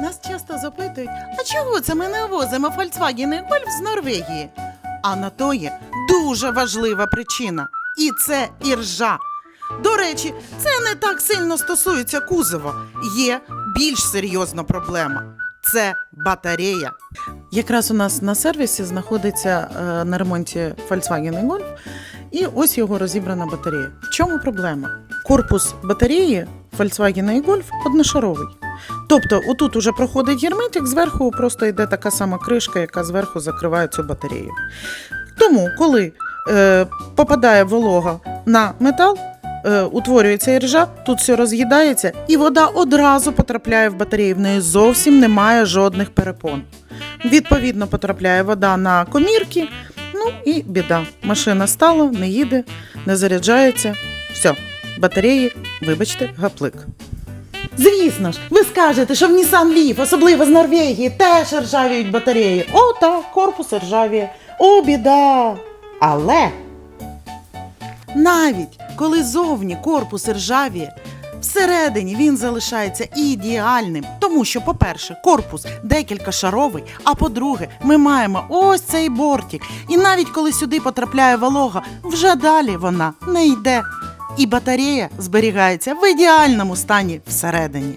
Нас часто запитують, а чого це ми не возимо Volkswagen Golf з Норвегії? А на то є дуже важлива причина. І це іржа. До речі, це не так сильно стосується кузова. Є більш серйозна проблема. Це батарея. Якраз у нас на сервісі знаходиться е, на ремонті Volkswagen Golf, і ось його розібрана батарея. В чому проблема? Корпус батареї Volkswagen Golf одношаровий. Тобто, отут уже проходить герметик, зверху просто йде така сама кришка, яка зверху закриває цю батарею. Тому, коли е, попадає волога на метал, е, утворюється іржа, тут все роз'їдається, і вода одразу потрапляє в батарею. В неї зовсім немає жодних перепон. Відповідно, потрапляє вода на комірки. Ну і біда. Машина стала, не їде, не заряджається. Все, батареї, вибачте, гаплик. Звісно ж, ви скажете, що в Nissan Leaf, особливо з Норвегії, теж ржавіють батареї. О, так, корпус ржавіє. О, біда. Але навіть коли зовні корпус ржавіє, всередині він залишається ідеальним, тому що, по-перше, корпус декілька шаровий, а по-друге, ми маємо ось цей бортик. І навіть коли сюди потрапляє волога, вже далі вона не йде. І батарея зберігається в ідеальному стані всередині.